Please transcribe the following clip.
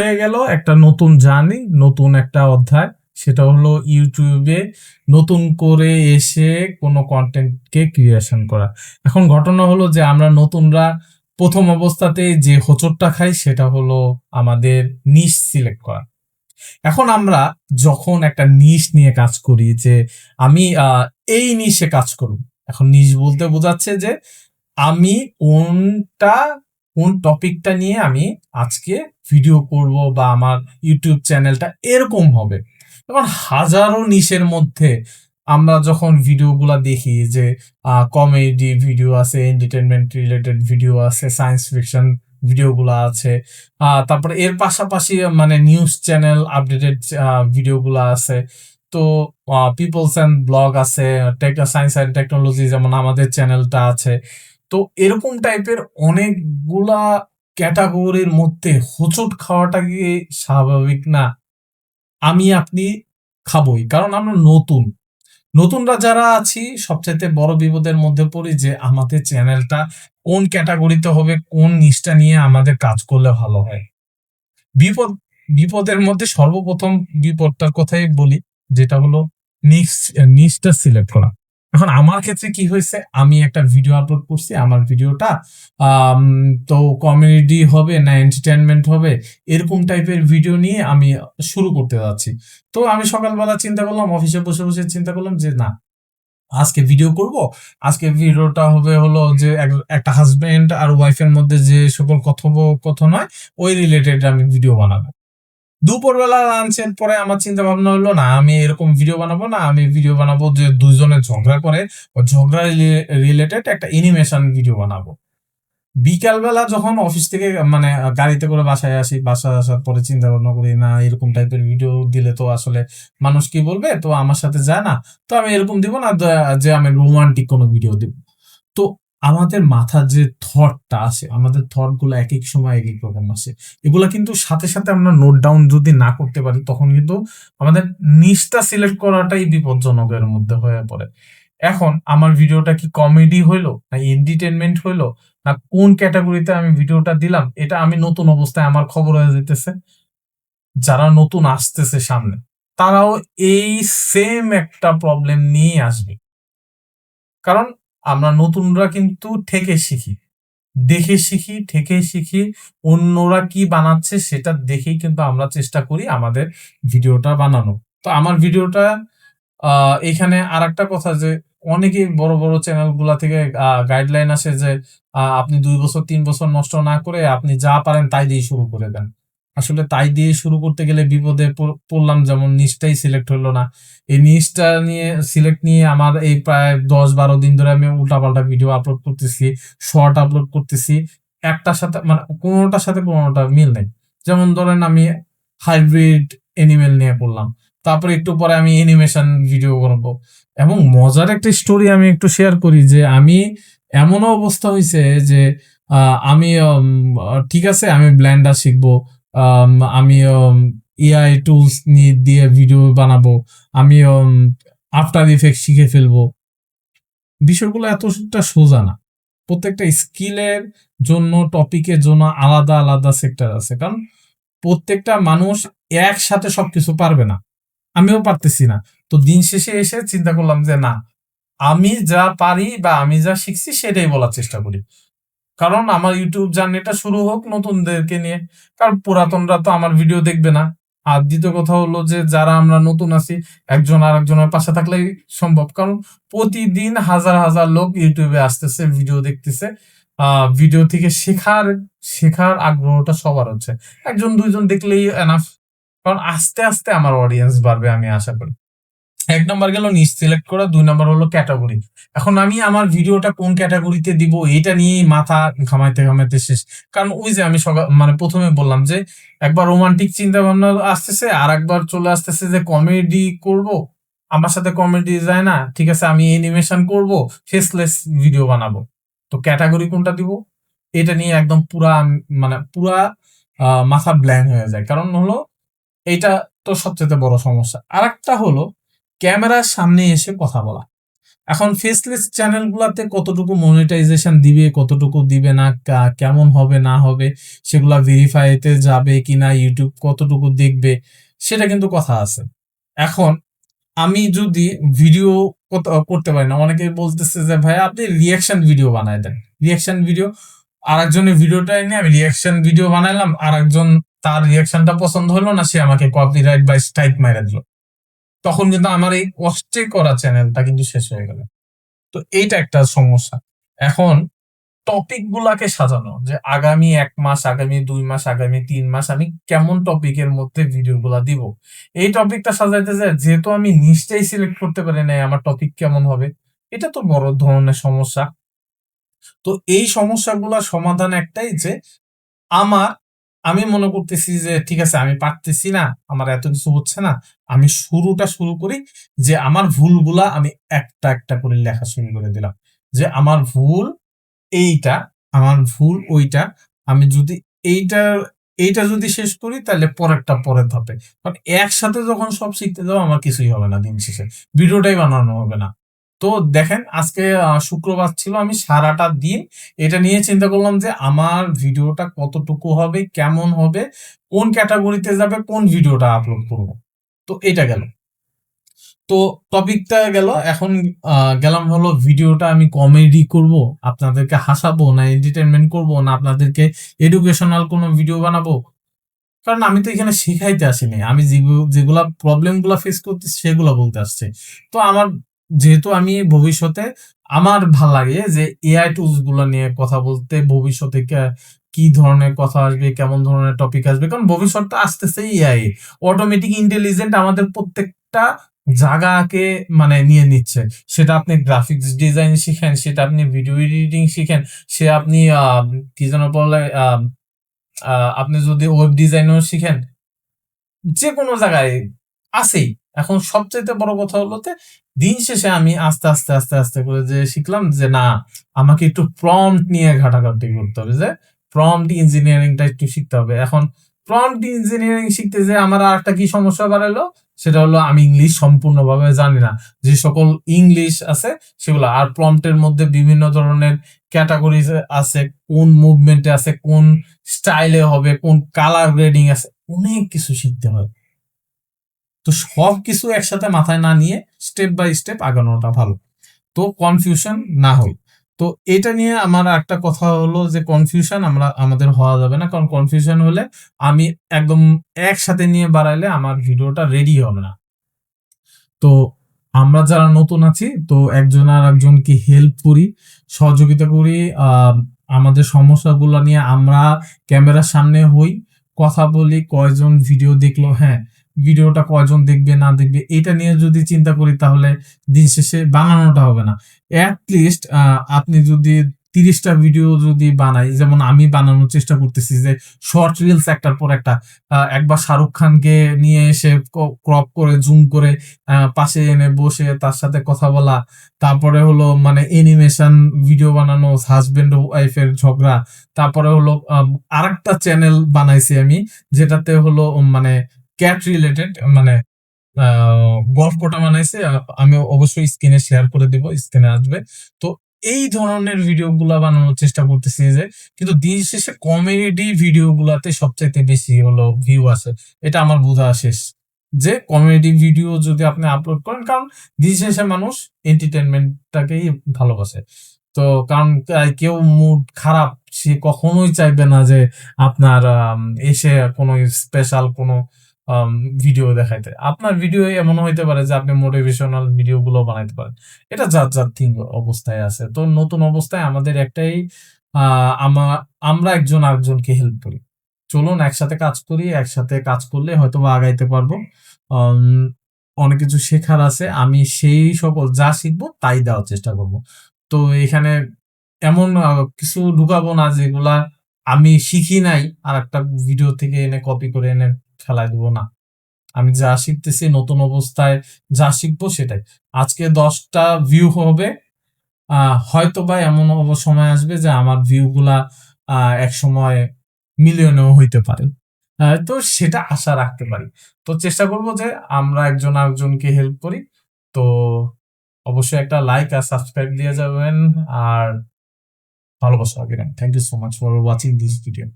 হয়ে গেল একটা নতুন জার্নি, নতুন একটা অধ্যায়। সেটা হলো ইউটিউবে নতুন করে এসে কোনো কন্টেন্টকে ক্রিয়েশন করা। এখন ঘটনা হলো যে আমরা নতুনরা প্রথম অবস্থাতে যে হোঁচটটা খাই, সেটা হলো আমাদের নিশ সিলেক্ট করা। এখন আমরা যখন একটা নিশ নিয়ে কাজ করি যে আমি এই নিশে কাজ করব, এখন নিশ বলতে বোঝাচ্ছে যে আমি কোনটা কোন টপিকটা নিয়ে আমি আজকে ভিডিও করব বা আমার ইউটিউব চ্যানেলটা এরকম হবে। এখন হাজারো নিশের মধ্যে আমরা যখন ভিডিওগুলা দেখি যে কমেডি ভিডিও আছে এন্টারটেনমেন্ট রিলেটেড ভিডিও আছে সায়েন্স ফিকশন ভিডিওগুলো আছে তারপরে এর পাশাপাশি মানে নিউজ চ্যানেল আপডেটেড ভিডিওগুলো আছে। তো পিপলস অ্যান্ড ব্লগ আছে সায়েন্স অ্যান্ড টেকনোলজি যেমন আমাদের চ্যানেলটা আছে তো এরকম টাইপের অনেকগুলা ক্যাটাগরির মধ্যে হোঁচট কি স্বাভাবিক না? আমি আপনি খাবই, কারণ আমরা নতুন। নতুনরা যারা আছি, সবচাইতে বড় বিপদের মধ্যে পড়ি যে আমাদের চ্যানেলটা কোন ক্যাটাগরিতে হবে, কোন নিষ্ঠা নিয়ে আমাদের কাজ করলে ভালো হয়। বিপদ, বিপদের মধ্যে সর্বপ্রথম বিপদটার কথাই বলি, যেটা হলো নিচটা সিলেক্ট করা। এখন আমার ক্ষেত্রে কি হয়েছে? আমি একটা ভিডিও আপলোড করছি, আমার ভিডিওটা তো কমেডি হবে না এন্টারটেনমেন্ট হবে, এরকম টাইপের ভিডিও নিয়ে আমি শুরু করতে যাচ্ছি। তো আমি সকালবেলা চিন্তা করলাম অফিসে বসে বসে চিন্তা করলাম যে, না, আজকে ভিডিও করব। আজকে ভিডিওটা হবে হলো যে, এক- একটা হাজবেন্ড আর ওয়াইফের মধ্যে যে সকল কথোপকথন হয়, ওই রিলেটেড আমি ভিডিও বানাবো। দুপুরবেলা লাঞ্চের পরে আমার চিন্তা ভাবনা হলো, না, আমি এরকম ভিডিও বানাবো, না, আমি ভিডিও বানাবো যে দুজনে ঝগড়া করে ঝগড়া রিলেটেড একটা অ্যানিমেশন ভিডিও বানাবো। বিকালবেলা যখন অফিস থেকে মানে গাড়িতে করে বাসায় আসি, বাসায় আসার পরে চিন্তা ভাবনা করি, না, এরকম টাইপের ভিডিও দিলে তো আসলে মানুষ কি বলবে? তো আমার সাথে যায় না। তো আমি এরকম দিব না যে আমি রোমান্টিক কোনো ভিডিও দিব। তো আমাদের মাথার যে থটটা আছে, আমাদের থটগুলো এক এক সময় এক এক রকম আসে এগুলা কিন্তু সাথে সাথে আমরা নোট ডাউন যদি না করতে পারি, তখন কিন্তু আমাদের নিচটা সিলেক্ট করাটাই বিপজ্জনকের মধ্যে হয়ে পড়ে। এখন আমার ভিডিওটা কি কমেডি হইল, না এন্টারটেনমেন্ট হইল, না কোন ক্যাটাগরিতে আমি ভিডিওটা দিলাম, এটা আমি নতুন অবস্থায় আমার খবর হয়ে যেতেছে যারা নতুন আসতেছে সামনে, তারাও এই সেম একটা প্রবলেম নিয়ে আসবে। কারণ আমরা নতুনরা কিন্তু থেকে শিখি। দেখে শিখি থেকে শিখি, অন্যরা কি বানাচ্ছে সেটা দেখেই কিন্তু আমরা চেষ্টা করি আমাদের ভিডিওটা বানানো। তো আমার ভিডিওটা এখানে আর একটা কথা যে, অনেকে বড় বড় চ্যানেলগুলা থেকে গাইডলাইন আসে যে আপনি দুই বছর, তিন বছর নষ্ট না করে আপনি যা পারেন তাই দিয়ে শুরু করে দেন। আসলে তাই দিয়ে শুরু করতে গেলে বিপদে পড়- পড়লাম যেমন নিচটাই সিলেক্ট হলো না। এই নিচটা নিয়ে সিলেক্ট নিয়ে আমার এই প্রায় দশ বারো দিন ধরে আমি উল্টাপাল্টা ভিডিও আপলোড করতেছি শর্ট আপলোড করতেছি। একটার সাথে মানে কোনোটার সাথে কোনোটা মিল নেই। যেমন ধরেন আমি হাইব্রিড এনিমেল নিয়ে পড়লাম। তারপরে একটু পরে আমি অ্যানিমেশন ভিডিও করব। এবং মজার একটা স্টোরি আমি একটু শেয়ার করি যে আমি এমনও অবস্থা হয়েছে যে আমি ঠিক আছে আমি ব্ল্যান্ডার শিখব আম, এআই টুলস নিয়ে দিয়ে ভিডিও বানাবো। আমি আফটার ইফেক্ট শিখে ফেলব। বিষয়গুলো এতটা সোজা না। প্রত্যেকটা স্কিলের জন্য টপিকের জন্য আলাদা আলাদা সেক্টর আছে। কারণ প্রত্যেকটা মানুষ একসাথে সবকিছু পারবে না। আমিও পারতেছি না। তো দিন শেষে এসে চিন্তা করলাম যে না আমি যা পারি বা আমি যা শিখছি সেটাই বলার চেষ্টা করি। কারণ আমার ইউটিউব জার্নিটা শুরু হোক নতুনদেরকে নিয়ে। কারণ পুরাতনরা তো আমার ভিডিও দেখবে না। আর দ্বিতীয় কথা হলো যে, যারা আমরা নতুন আছি, একজন আর একজনের পাশে থাকলেই সম্ভব। কারণ প্রতিদিন হাজার হাজার লোক ইউটিউবে আসতেছে ভিডিও দেখতেছে। ভিডিও থেকে শেখার শেখার আগ্রহটা সবার হচ্ছে। একজন, দুইজন দেখলেই এনাফ কারণ আস্তে আস্তে আমার অডিয়েন্স বাড়বে আমি আশা করি। এক নম্বর গেল নিচ সিলেক্ট করা, দুই নম্বর হলো ক্যাটাগরি এখন আমি আমার ভিডিওটা কোন ক্যাটাগরিতে দিব, এটা নিয়েই মাথা ঘামাইতে ঘামাইতে শেষ। কারণ ওই যে আমি সকাল মানে প্রথমে বললাম যে, একবার রোমান্টিক চিন্তা ভাবনা আসতেছে আর একবার চলে আসতেছে যে কমেডি করব। আমার সাথে কমেডি যায় না, ঠিক আছে, আমি অ্যানিমেশন করব ফেসলেস ভিডিও বানাবো। তো ক্যাটাগরি কোনটা দিব? এটা নিয়ে একদম পুরা মানে পুরা মাথা ব্ল্যাঙ্ক হয়ে যায়। কারণ হলো এটা তো সবচেয়ে বড় সমস্যা। আরেকটা হলো ক্যামেরার সামনে এসে কথা বলা। এখন ফেসলেস চ্যানেলগুলোতে কতটুকু মনিটাইজেশন দিবে, কতটুকু দিবে না কেমন হবে, না হবে, সেগুলা ভেরিফাইতে যাবে কি না ইউটিউব কতটুকু দেখবে, সেটা কিন্তু কথা আছে। এখন আমি যদি ভিডিও করতে পারি না, অনেকে বলতেছে যে ভাই আপনি রিয়াকশন ভিডিও বানায় দেন। রিয়াকশন ভিডিও আর একজনের ভিডিওটা এনে আমি রিয়াকশন ভিডিও বানাইলাম আর একজন তার রিয়াকশনটা পছন্দ হলো না, সে আমাকে কপিরাইট বা স্ট্রাইক মেরে দিল। তখন কিন্তু আমার এই কষ্টে করা চ্যানেলটা কিন্তু শেষ হয়ে গেল। তো এইটা একটা সমস্যা। এখন টপিক গুলাকে সাজানো, যে আগামী এক মাস, আগামী দুই মাস, আগামী তিন মাস আমি কেমন টপিকের মধ্যে ভিডিও গুলা দিব? এই টপিকটা সাজাইতে যায় যেহেতু আমি নিশ্চয়ই সিলেক্ট করতে পারি না আমার টপিক কেমন হবে, এটা তো বড় ধরনের সমস্যা। তো এই সমস্যাগুলোর সমাধান একটাই যে আমার আমি মনে করতেছি যে, ঠিক আছে, আমি পারতেছি না, আমার এত কিছু হচ্ছে না, আমি শুরুটা শুরু করি যে, আমার ভুলগুলা আমি একটা একটা করে লেখা শুরু করে দিলাম। যে, আমার ভুল এইটা, আমার ভুল ওইটা, আমি যদি এইটা এইটা যদি শেষ করি, তাহলে পরেরটা পরের ধাপে। কারণ একসাথে যখন সব শিখতে যাব, আমার কিছুই হবে না দিন শেষে। ভিডিওটাই বানানো হবে না। তো দেখেন, আজকে শুক্রবার ছিল, আমি সারাটা দিন এটা নিয়ে চিন্তা করলাম যে আমার ভিডিওটা কতটুকু হবে, কেমন হবে, কোন ক্যাটাগরিতে যাবে, কোন ভিডিওটা আপলোড করব। তো এটা গেল। তো টপিকটা গেল, এখন গেলাম হলো ভিডিওটা আমি কমেডি করব, আপনাদেরকে হাসাবো না এন্টারটেনমেন্ট করব না আপনাদেরকে এডুকেশনাল কোনো ভিডিও বানাবো। কারণ আমি তো এখানে শেখাইতে আসিনি, আমি যেগু- যেগুলা প্রবলেমগুলা ফেস করতে সেগুলো বলতে আসছে। তো আমার যেহেতু আমি ভবিষ্যতে আমার ভালো লাগে যে এআই টুলসগুলো নিয়ে কথা বলতে, ভবিষ্যতে কি ধরনের কথা আসবে, কেমন ধরনের টপিক আসবে, কারণ ভবিষ্যৎটা আসতেছে এআই অটোমেটিক ইন্টেলিজেন্ট আমাদের প্রত্যেকটা জায়গাকে মানে নিয়ে নিচ্ছে। সেটা আপনি গ্রাফিক্স ডিজাইন শিখেন, সেটা আপনি ভিডিও এডিটিং শিখেন, সে আপনি কি যেন বলে আপনি যদি ওয়েব ডিজাইনও শিখেন যে কোনো জায়গায় আছেই। এখন সবচাইতে বড় কথা হলো দিন শেষে আমি আস্তে আস্তে আস্তে আস্তে করে যে শিখলাম যে না, আমাকে একটু প্রম্পট নিয়ে ঘাটাঘাটি করতে হবে, যে প্রম্পট ইঞ্জিনিয়ারিংটা একটু শিখতে হবে। এখন প্রম্পট ইঞ্জিনিয়ারিং শিখতে যে আমার আর একটা কি সমস্যা বাড়ালো? সেটা হলো আমি ইংলিশ সম্পূর্ণভাবে জানি না। যে সকল ইংলিশ আছে, সেগুলো আর প্রম্পটের মধ্যে বিভিন্ন ধরনের ক্যাটাগরি আছে, কোন মুভমেন্টে আছে, কোন স্টাইলে হবে, কোন কালার গ্রেডিং আছে, অনেক কিছু শিখতে হয়। তো সব কিছু একসাথে মাথায় না নিয়ে স্টেপ বাই স্টেপ আগানোটা ভালো। তো কনফিউশন না হয় তো এটা নিয়ে আমার একটা কথা হলো যে কনফিউশন আমরা, আমাদের হওয়া যাবে না। কারণ কনফিউশন হলে আমি একদম একসাথে নিয়ে বাড়াইলে আমার ভিডিওটা রেডি হবে না। তো আমরা যারা নতুন আছি, তো একজন আর একজনকে হেল্প করি, সহযোগিতা করি আমাদের সমস্যাগুলো নিয়ে আমরা ক্যামেরার সামনে হই, কথা বলি, কয়জন ভিডিও দেখল হ্যাঁ ভিডিওটা কয়জন দেখবে, না দেখবে, এটা নিয়ে যদি চিন্তা করি তাহলে দিন শেষে বানানোটা হবে না। অ্যাটলিস্ট আপনি যদি তিরিশটা ভিডিও যদি বানাই, যেমন আমি বানানোর চেষ্টা করতেছি যে শর্ট রিলস একটার পর একটা একবার শাহরুখ খানকে নিয়ে এসে ক্রপ করে জুম করে পাশে এনে বসে তার সাথে কথা বলা, তারপরে হলো মানে এনিমেশন ভিডিও বানানো হাজবেন্ড ওয়াইফের ঝগড়া, তারপরে হলো আর একটা চ্যানেল বানাইছি আমি, যেটাতে হলো মানে ক্যাট রিলেটেড মানে গল্পটা বানাইছে আমি অবশ্যই স্ক্রিনে শেয়ার করে দিব স্ক্রিনে আসবে। তো এই ধরনের ভিডিও গুলা বানানোর চেষ্টা করতেছি যে, কিন্তু দিন শেষে কমেডি ভিডিও গুলাতে সবচাইতে বেশি হলো ভিউ আসে। এটা আমার বোঝা শেষ। যে কমেডি ভিডিও যদি আপনি আপলোড করেন, কারণ দিন শেষে মানুষ এন্টারটেনমেন্টটাকেই ভালোবাসে। তো কারণ কেউ মুড খারাপ, সে কখনোই চাইবে না যে আপনার এসে কোনো স্পেশাল কোনো ভিডিও দেখাইতে। আপনার ভিডিও এমন হইতে পারে যে আপনি মোটিভেশনাল ভিডিও গুলো বানাইতে পারেন। এটা যার যার থিং অবস্থায় আছে। তো নতুন অবস্থায় আমাদের একটাই আমরা একজন আরেকজনকে হেল্প করি। চলুন একসাথে কাজ করি, একসাথে কাজ করলে হয়তো বা আগাইতে পারব। অনেক কিছু শেখার আছে। আমি সেই সকল যা শিখব তাই দেওয়ার চেষ্টা করব। তো এখানে এমন কিছু ঢুকাবো না যেগুলা আমি শিখি নাই আর একটা ভিডিও থেকে এনে কপি করে এনে খেলায় দেবো না। আমি যা শিখতেছি নতুন অবস্থায় যা শিখব সেটাই। আজকে দশটা ভিউ হবে। হয়তো বা এমন সময় আসবে যে আমার ভিউগুলা এক সময় মিলিয়নেও হইতে পারে। তো সেটা আশা রাখতে পারি। তো চেষ্টা করব যে আমরা একজন আরেকজনকে হেল্প করি। তো অবশ্যই একটা লাইক আর সাবস্ক্রাইব দিয়ে যাবেন। আর ভালোবাসা রাখবেন thank you so much for watching this video